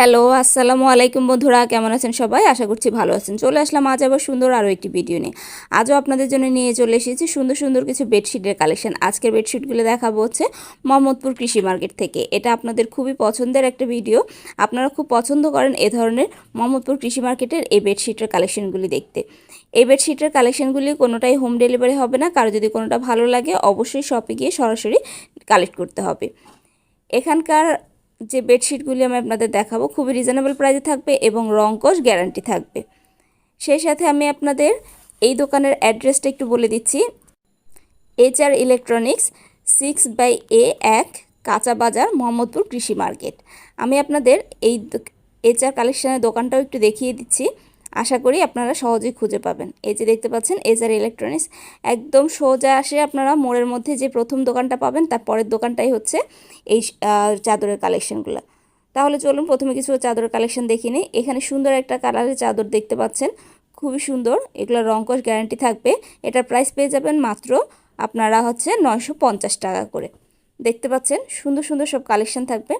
Hello, আসসালামু আলাইকুম বন্ধুরা, কেমন আছেন সবাই? আশা করছি ভালো আছেন। চলে আসলাম আজ আবার সুন্দর আরও একটি ভিডিও নিয়ে। আজও আপনাদের জন্য নিয়ে চলে এসেছি সুন্দর সুন্দর কিছু বেডশিটের কালেকশন আজকের বেডশিটগুলো দেখাবো হচ্ছে মোহাম্মদপুর কৃষি মার্কেট থেকে। এটা আপনাদের খুবই পছন্দের একটা ভিডিও আপনারা খুব পছন্দ করেন এ ধরনের মোহাম্মদপুর কৃষি মার্কেটের এই বেডশিটের কালেকশনগুলি দেখতে। এই বেডশিটের কালেকশনগুলি কোনোটাই হোম ডেলিভারি হবে না। কারও যদি কোনোটা ভালো লাগে, অবশ্যই শপে গিয়ে সরাসরি কালেক্ট করতে হবে। এখানকার যে বেডশিটগুলি আমি আপনাদের দেখাবো খুবই রিজনেবল প্রাইসে থাকবে এবং রং কোষ গ্যারান্টি থাকবে। সেই সাথে আমি আপনাদের এই দোকানের অ্যাড্রেসটা একটু বলে দিচ্ছি। H R electronics six by A এক কাঁচা বাজার, মোহাম্মদপুর কৃষি মার্কেট। আমি আপনাদের এই এইচ আর কালেকশানের দোকানটাও একটু দেখিয়ে দিচ্ছি। আশা করি আপনারা সহজেই খুঁজে পাবেন। এই যে দেখতে পাচ্ছেন, এজার ইলেকট্রনিক্স। একদম সোজা আসে আপনারা মোড়ের মধ্যে যে প্রথম দোকানটা পাবেন, তার পরের দোকানটাই হচ্ছে এই চাদরের কালেকশনগুলো। তাহলে চলুন প্রথমে কিছু চাদরের কালেকশন দেখি নিই। এখানে সুন্দর একটা কালারের চাদর দেখতে পাচ্ছেন। খুবই সুন্দর। এগুলো রঙ্কশ গ্যারান্টি থাকবে। এটার প্রাইস পেয়ে যাবেন মাত্র আপনারা হচ্ছে নয়শো পঞ্চাশ টাকা করে। দেখতে পাচ্ছেন, সুন্দর সুন্দর সব কালেকশন থাকবে।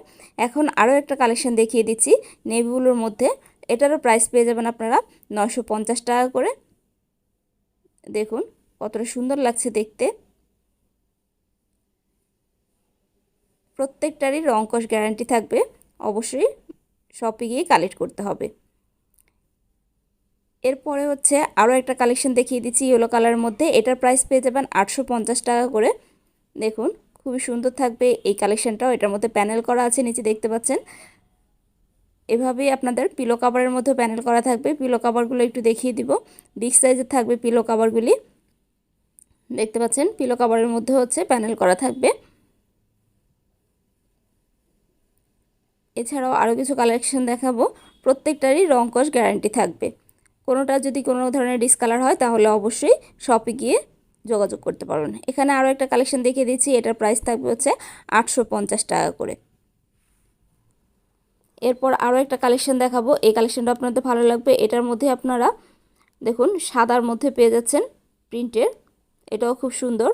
এখন আরও একটা কালেকশন দেখিয়ে দিচ্ছি, নেভিগুলোর মধ্যে। এটারও প্রাইস পেয়ে যাবেন আপনারা নশো টাকা করে। দেখুন, কতটা সুন্দর লাগছে দেখতে। প্রত্যেকটারই রঙ্কশ গ্যারান্টি থাকবে। অবশ্যই শপে গিয়ে কালেক্ট করতে হবে। এরপরে হচ্ছে আরও একটা কালেকশন দেখিয়ে দিচ্ছি ইয়েলো কালারের মধ্যে। এটার প্রাইস পেয়ে যাবেন আটশো পঞ্চাশ টাকা করে। দেখুন, খুবই সুন্দর থাকবে এই কালেকশানটাও এটার মধ্যে প্যানেল করা আছে, নিচে দেখতে পাচ্ছেন। এভাবেই আপনাদের পিলো কাভারের মধ্যে প্যানেল করা থাকবে। পিলো কাভারগুলো একটু দেখিয়ে দিব। বিগ সাইজের থাকবে পিলো কাভারগুলি দেখতে পাচ্ছেন পিলো কাভারের মধ্যে হচ্ছে প্যানেল করা থাকবে। এছাড়াও আরও কিছু কালেকশন দেখাবো। প্রত্যেকটারই রং কস গ্যারান্টি থাকবে। কোনোটা যদি কোনো ধরনের ডিসকালার হয়, তাহলে অবশ্যই শপে গিয়ে যোগাযোগ করতে পারবেন। এখানে আরও একটা কালেকশন দেখিয়ে দিচ্ছি। এটার প্রাইস থাকবে হচ্ছে আটশো পঞ্চাশ টাকা করে। এরপর আরও একটা কালেকশন দেখাবো। এই কালেকশনটা আপনাদের ভালো লাগবে। এটার মধ্যে আপনারা দেখুন, সাদার মধ্যে পেয়ে যাচ্ছেন প্রিন্টের এটাও খুব সুন্দর।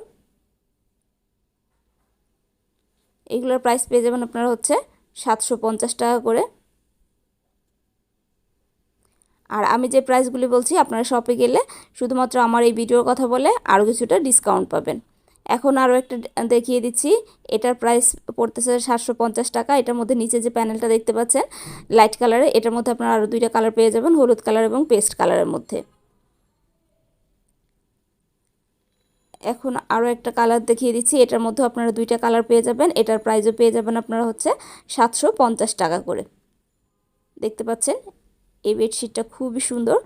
এগুলোর প্রাইস পেয়ে যাবেন আপনারা হচ্ছে সাতশো পঞ্চাশ টাকা করে। আর আমি যে প্রাইসগুলি বলছি, আপনারা শপে গেলে শুধুমাত্র আমার এই ভিডিওর কথা বলে আরও কিছুটা ডিসকাউন্ট পাবেন। এখন আরও একটা দেখিয়ে দিচ্ছি। এটার প্রাইস পড়তেছে সাতশো পঞ্চাশ টাকা। এটার মধ্যে নিচে যে প্যানেলটা দেখতে পাচ্ছেন লাইট কালারে এটার মধ্যে আপনারা আরও দুইটা কালার পেয়ে যাবেন, হলুদ কালার এবং পেস্ট কালারের মধ্যে। এখন আরও একটা কালার দেখিয়ে দিচ্ছি। এটার মধ্যে আপনারা দুইটা কালার পেয়ে যাবেন। এটার প্রাইসও পেয়ে যাবেন আপনারা হচ্ছে সাতশো পঞ্চাশ টাকা করে। দেখতে পাচ্ছেন? এই বেডশিটটা খুবই সুন্দর।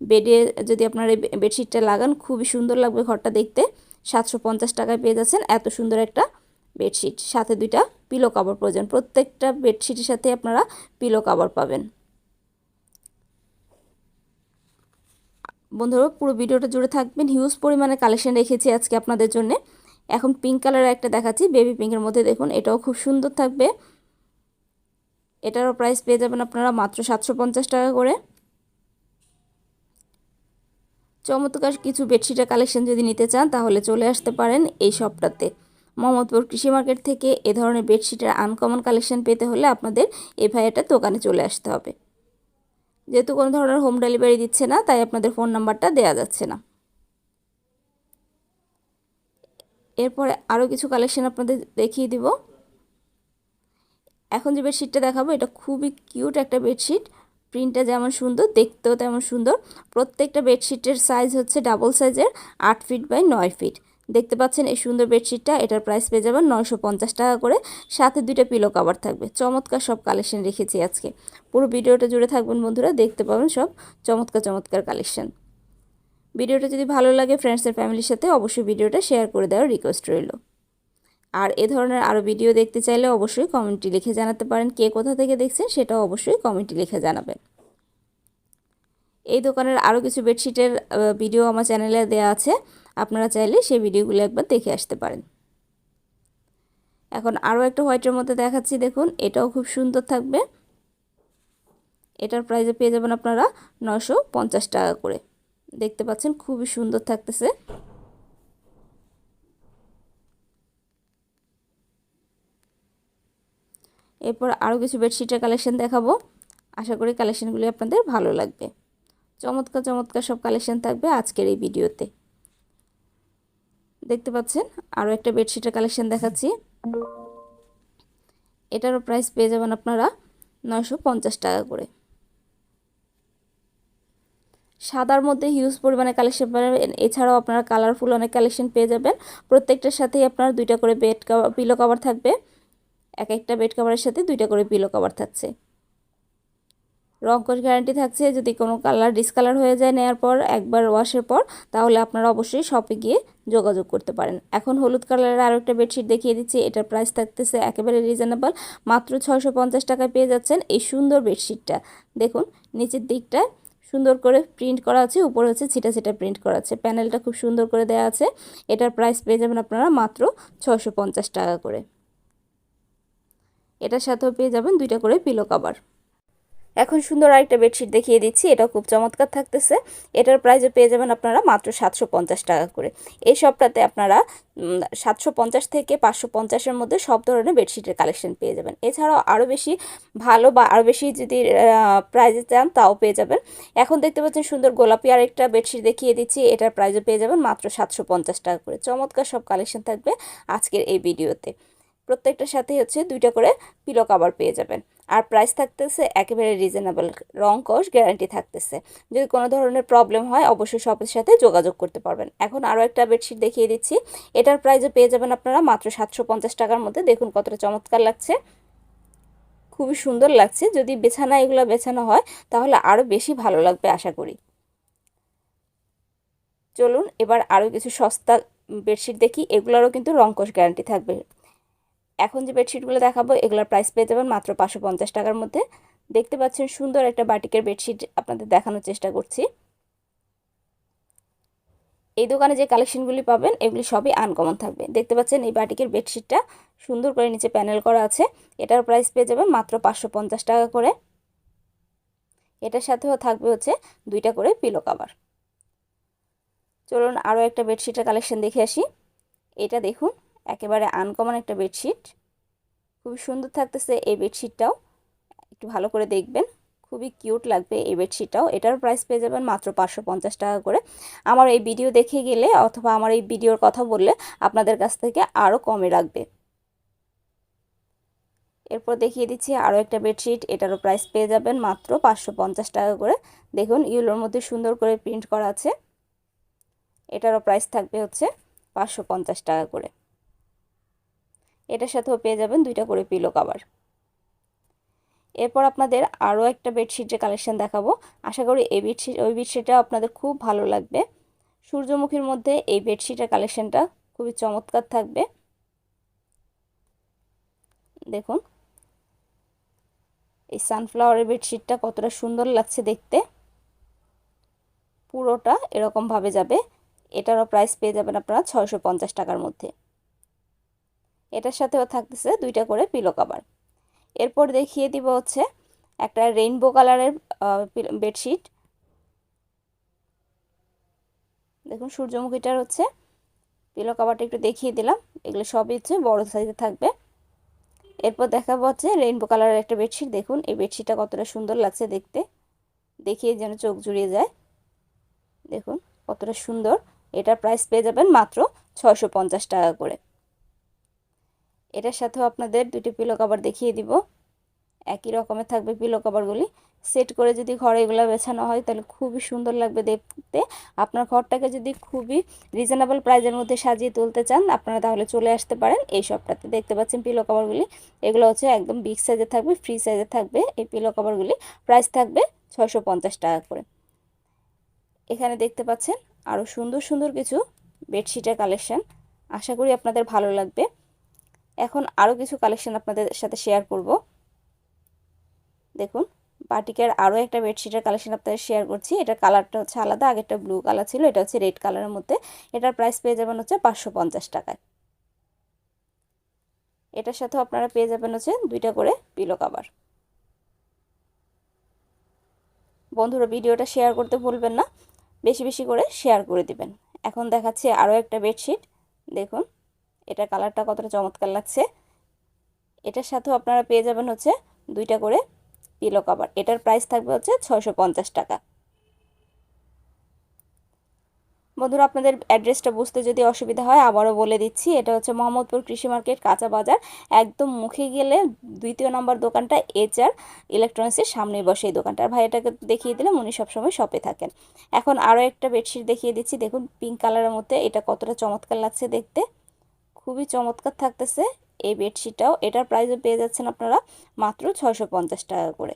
বেডে যদি আপনারা এই বেডশিটটা লাগান, খুবই সুন্দর লাগবে ঘরটা দেখতে। সাতশো পঞ্চাশ টাকায় পেয়ে যাচ্ছেন এত সুন্দর একটা বেডশিট। সাথে দুইটা পিলো কাভার প্রয়োজন। প্রত্যেকটা বেডশিটের সাথে আপনারা পিলো কাভার পাবেন। বন্ধুরা, পুরো ভিডিওটা জুড়ে থাকবেন। হিউজ পরিমাণে কালেকশন রেখেছি আজকে আপনাদের জন্য। এখন পিঙ্ক কালারের একটা দেখাচ্ছি। বেবি পিঙ্কের মধ্যে দেখুন, এটাও খুব সুন্দর থাকবে। এটারও প্রাইস পেয়ে যাবেন আপনারা মাত্র সাতশো পঞ্চাশ টাকা করে। চমৎকার কিছু বেডশিটের কালেকশন যদি নিতে চান, তাহলে চলে আসতে পারেন এই শপটাতে। মোহাম্মদপুর কৃষি মার্কেট থেকে এ ধরনের বেডশিটের আনকমন কালেকশন পেতে হলে আপনাদের ভাইয়াটা দোকানে চলে আসতে হবে। যেহেতু কোনো ধরনের হোম ডেলিভারি দিচ্ছে না, তাই আপনাদের ফোন নাম্বারটা দেওয়া যাচ্ছে না। এরপরে আরও কিছু কালেকশন আপনাদের দেখিয়ে দিব। এখন যে বেডশিটটা দেখাবো, এটা খুবই কিউট একটা বেডশিট। প্রিন্টটা যেমন সুন্দর, দেখতেও তেমন সুন্দর। প্রত্যেকটা বেডশিটের সাইজ হচ্ছে ডাবল সাইজের আট ফিট বাই নয় ফিট দেখতে পাচ্ছেন এই সুন্দর বেডশিটটা এটার প্রাইস পেয়ে যাবেন নয়শো পঞ্চাশ টাকা করে। সাথে দুইটা পিলো কাভার থাকবে। চমৎকার সব কালেকশন রেখেছি আজকে। পুরো ভিডিওটা জুড়ে থাকবেন বন্ধুরা, দেখতে পাবেন সব চমৎকার চমৎকার কালেকশন ভিডিওটা যদি ভালো লাগে ফ্রেন্ডস ফ্রেন্ডসের ফ্যামিলির সাথে, অবশ্যই ভিডিওটা শেয়ার করে দেওয়ার রিকোয়েস্ট রইল। আর এ ধরনের আরও ভিডিও দেখতে চাইলে অবশ্যই কমেন্টটি লিখে জানাতে পারেন। কে কোথা থেকে দেখছেন সেটাও অবশ্যই কমেন্টটি লিখে জানাবেন। এই দোকানের আরও কিছু বেডশিটের ভিডিও আমার চ্যানেলে দেওয়া আছে। আপনারা চাইলে সেই ভিডিওগুলো একবার দেখে আসতে পারেন। এখন আরও একটা হোয়াইটের মধ্যে দেখাচ্ছি, দেখুন। এটাও খুব সুন্দর থাকবে। এটার প্রাইসে পেয়ে যাবেন আপনারা নশো টাকা করে। দেখতে পাচ্ছেন খুবই সুন্দর থাকতেছে। এরপর আরও কিছু বেডশিটের কালেকশন দেখাবো। আশা করি কালেকশনগুলি আপনাদের ভালো লাগবে। চমৎকার চমৎকার সব কালেকশন থাকবে আজকের এই ভিডিওতে। দেখতে পাচ্ছেন আরও একটা বেডশিটের কালেকশন দেখাচ্ছি। এটারও প্রাইস পেয়ে যাবেন আপনারা নয়শো পঞ্চাশ টাকা করে। সাদার মধ্যে হিউজ পরিমাণে কালেকশন পাবেন। এছাড়াও আপনারা কালারফুল অনেক কালেকশন পেয়ে যাবেন। প্রত্যেকটার সাথেই আপনার দুইটা করে বেড কাভার পিলো কাভার থাকবে। এক একটা বেড কাভারের সাথে দুইটা করে পিলো কাভার থাকছে। রং কোষ গ্যারান্টি থাকছে, যদি কোনো কালার ডিসকালার হয়ে যায় নেওয়ার পর, একবার ওয়াশের পর, তাহলে আপনারা অবশ্যই শপে গিয়ে যোগাযোগ করতে পারেন। এখন হলুদ কালারের আরও একটা বেডশিট দেখিয়ে দিচ্ছি, এটার প্রাইস থাকতেছে একেবারে রিজনেবল মাত্র ছয়শো পঞ্চাশ টাকায় পেয়ে যাচ্ছেন এই সুন্দর বেডশিটটা দেখুন, নিচের দিকটা সুন্দর করে প্রিন্ট করা আছে, উপরে হচ্ছে ছিটা ছিটা প্রিন্ট করা আছে। প্যানেলটা খুব সুন্দর করে দেওয়া আছে, এটার প্রাইস পেয়ে যাবেন আপনারা মাত্র পঞ্চাশ টাকা করে। এটার সাথেও পেয়ে যাবেন দুইটা করে পিলো কাভার এখন সুন্দর আরেকটা বেডশিট দেখিয়ে দিচ্ছি, এটা খুব চমৎকার থাকতেছে। এটার প্রাইসও পেয়ে যাবেন আপনারা মাত্র সাতশো পঞ্চাশ টাকা করে। এই সবটাতে আপনারা সাতশো পঞ্চাশ থেকে পাঁচশো পঞ্চাশের মধ্যে সব ধরনের বেডশিটের কালেকশন পেয়ে যাবেন। এছাড়াও আরও বেশি ভালো বা আরও বেশি যদি প্রাইজে চান তাও পেয়ে যাবেন। এখন দেখতে পাচ্ছেন সুন্দর গোলাপি আরেকটা বেডশিট দেখিয়ে দিচ্ছি, এটার প্রাইজও পেয়ে যাবেন মাত্র সাতশো পঞ্চাশ টাকা করে। চমৎকার সব কালেকশন থাকবে আজকের এই ভিডিওতে। প্রত্যেকটার সাথেই হচ্ছে দুইটা করে পিলো কাভার পেয়ে যাবেন। আর প্রাইস থাকতেছে একেবারে রিজনেবল রং কস গ্যারান্টি থাকতেছে। যদি কোনো ধরনের প্রবলেম হয়, অবশ্যই শপের সাথে যোগাযোগ করতে পারবেন। এখন আরও একটা বেডশিট দেখিয়ে দিচ্ছি। এটার প্রাইসও পেয়ে যাবেন আপনারা মাত্র সাতশো পঞ্চাশ টাকার মধ্যে। দেখুন কতটা চমৎকার লাগছে। খুবই সুন্দর লাগছে। যদি বেছানা এগুলো বেছানো হয়, তাহলে আরও বেশি ভালো লাগবে আশা করি। চলুন, এবার আরও কিছু সস্তা বেডশিট দেখি। এগুলোরও কিন্তু রংকশ গ্যারান্টি থাকবে। এখন যে বেডশিটগুলো দেখাবো, এগুলোর প্রাইস পেয়ে যাবেন মাত্র পাঁচশো পঞ্চাশ টাকার মধ্যে। দেখতে পাচ্ছেন সুন্দর একটা বাটিকের বেডশিট আপনাদের দেখানোর চেষ্টা করছি। এই দোকানে যে কালেকশনগুলি পাবেন, এগুলি সবই আনকমন থাকবে। দেখতে পাচ্ছেন এই বাটিকের বেডশিটটা সুন্দর করে নিচে প্যানেল করা আছে। এটার প্রাইস পেয়ে যাবেন মাত্র পাঁচশো পঞ্চাশ টাকা করে। এটার সাথেও থাকবে হচ্ছে দুইটা করে পিলো কাভার চলুন আরও একটা বেডশিটের কালেকশন দেখে আসি। এটা দেখুন। একেবারে আনকমন একটা বেডশিট খুবই সুন্দর থাকতেছে এই বেডশিটটাও একটু ভালো করে দেখবেন। খুবই কিউট লাগবে এই বেডশিটটাও এটার প্রাইস পেয়ে যাবেন মাত্র পাঁচশো পঞ্চাশ টাকা করে। আমার এই ভিডিও দেখে গেলে অথবা আমার এই ভিডিওর কথা বললে আপনাদের কাছ থেকে আরও কমে রাখবে এরপর দেখিয়ে দিচ্ছি আরও একটা বেডশিট এটারও প্রাইস পেয়ে যাবেন মাত্র পাঁচশো পঞ্চাশ টাকা করে। দেখুন ইউলোর মধ্যে সুন্দর করে প্রিন্ট করা আছে। এটারও প্রাইস থাকবে হচ্ছে পাঁচশো পঞ্চাশ টাকা করে। এটার সাথেও পেয়ে যাবেন দুইটা করে পিলো কাভার এরপর আপনাদের আরও একটা বেডশিটের কালেকশন দেখাবো। আশা করি এই বেডশিট ওই বেডশিটটা আপনাদের খুব ভালো লাগবে। সূর্যমুখীর মধ্যে এই বেডশিটের কালেকশনটা খুবই চমৎকার থাকবে। দেখুন। এই সানফ্লাওয়ারের বেডশিটটা কতটা সুন্দর লাগছে দেখতে। পুরোটা এরকমভাবে যাবে। এটারও প্রাইস পেয়ে যাবেন আপনারা ছয়শো পঞ্চাশ টাকার মধ্যে। এটার সাথেও থাকতেছে দুইটা করে পিলো কাভার এরপর দেখিয়ে দিব হচ্ছে একটা রেইনবো কালারের বেডশিট দেখুন সূর্যমুখীটার হচ্ছে পিলো কাভারটা একটু দেখিয়ে দিলাম। এগুলো সবই হচ্ছে বড় সাইজে থাকবে। এরপর দেখাবো হচ্ছে রেইনবো কালারের একটা বেডশিট দেখুন এই বেডশিটটা কতটা সুন্দর লাগছে দেখতে। দেখিয়ে যেন চোখ জুড়িয়ে যায়। দেখুন কতটা সুন্দর। এটার প্রাইস পেয়ে যাবেন মাত্র ছয়শো পঞ্চাশ টাকা করে। এটার সাথেও আপনাদের দুটি পিলো কাভার দেখিয়ে দিব। একই রকমের থাকবে পিলো কাভারগুলি সেট করে যদি ঘরে এগুলো বেছানো হয়, তাহলে খুবই সুন্দর লাগবে দেখতে। আপনার ঘরটাকে যদি খুবই রিজনেবল প্রাইজের মধ্যে সাজিয়ে তুলতে চান, আপনারা তাহলে চলে আসতে পারেন। এই সবটাতে দেখতে পাচ্ছেন পিলো কাভারগুলি এগুলো হচ্ছে একদম বিগ সাইজে থাকবে ফ্রি সাইজে থাকবে। এই পিলো কাভারগুলি প্রাইস থাকবে ছয়শো পঞ্চাশ টাকা করে। এখানে দেখতে পাচ্ছেন আরও সুন্দর সুন্দর কিছু বেডশিটের কালেকশন আশা করি আপনাদের ভালো লাগবে। এখন আরও কিছু কালেকশন আপনাদের সাথে শেয়ার করব। দেখুন, বাটিকের আরও একটা বেডশিটের কালেকশন আপনাদের শেয়ার করছি। এটার কালারটা হচ্ছে আলাদা, আগেরটা ব্লু কালার ছিল, এটা হচ্ছে রেড কালারের মধ্যে। এটার প্রাইস পেয়ে যাবেন হচ্ছে পাঁচশো পঞ্চাশ টাকায়। এটার সাথেও আপনারা পেয়ে যাবেন হচ্ছে দুইটা করে পিলো কাবার বন্ধুরা, ভিডিওটা শেয়ার করতে ভুলবেন না, বেশি বেশি করে শেয়ার করে দিবেন। এখন দেখাচ্ছে আরও একটা বেডশিট দেখুন এটা কালারটা কতটা চমৎকার লাগছে। এটার সাথেও আপনারা পেয়ে যাবেন হচ্ছে দুইটা করে পিলো কভার এটার প্রাইস থাকবে হচ্ছে ছয়শো পঞ্চাশ টাকা। বন্ধুরা, আপনাদের অ্যাড্রেসটা বুঝতে যদি অসুবিধা হয়, আবারও বলে দিচ্ছি, এটা হচ্ছে মোহাম্মদপুর কৃষি মার্কেট, কাঁচা বাজার। একদম মুখে গেলে দ্বিতীয় নম্বর দোকানটা এইচআর ইলেকট্রনিক্সের সামনে বসে এই দোকানটা। আর ভাই, এটাকে দেখিয়ে দিলাম, উনি সবসময় শপে থাকেন। এখন আরও একটা বেডশিট দেখিয়ে দিচ্ছি, দেখুন পিঙ্ক কালারের মধ্যে এটা কতটা চমৎকার লাগছে দেখতে। খুবই চমৎকার থাকতেছে। এই বেডশিটটাও এটার প্রাইসও পেয়ে যাচ্ছেন আপনারা মাত্র ছয়শো পঞ্চাশ টাকা করে।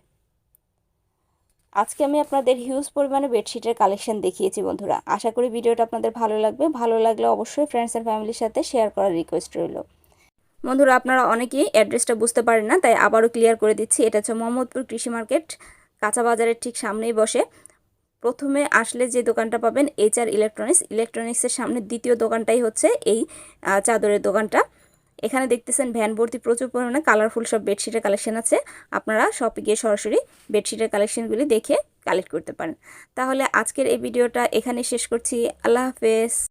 আজকে আমি আপনাদের হিউজ পরিমাণে বেডশিটের কালেকশন দেখিয়েছি বন্ধুরা। আশা করি ভিডিওটা আপনাদের ভালো লাগবে। ভালো লাগলে অবশ্যই ফ্রেন্ডস অ্যান্ড ফ্যামিলির সাথে শেয়ার করার রিকোয়েস্ট রইল। বন্ধুরা, আপনারা অনেকেই অ্যাড্রেসটা বুঝতে পারেন না, তাই আবারও ক্লিয়ার করে দিচ্ছি। এটা হচ্ছে মোহাম্মদপুর কৃষি মার্কেট কাঁচা বাজারের ঠিক সামনেই বসে। প্রথমে আসলে যে দোকানটা পাবেন এইচ আর ইলেকট্রনিক্স ইলেকট্রনিক্সের সামনে দ্বিতীয় দোকানটাই হচ্ছে এই চাদরের দোকানটা। এখানে দেখতেছেন ভ্যান ভর্তি প্রচুর পরিমাণে কালারফুল সব বেডশিটের কালেকশন আছে। আপনারা শপে গিয়ে সরাসরি বেডশিটের কালেকশনগুলি দেখে কালেক্ট করতে পারেন। তাহলে আজকের এই ভিডিওটা এখানে শেষ করছি। আল্লাহ হাফেজ।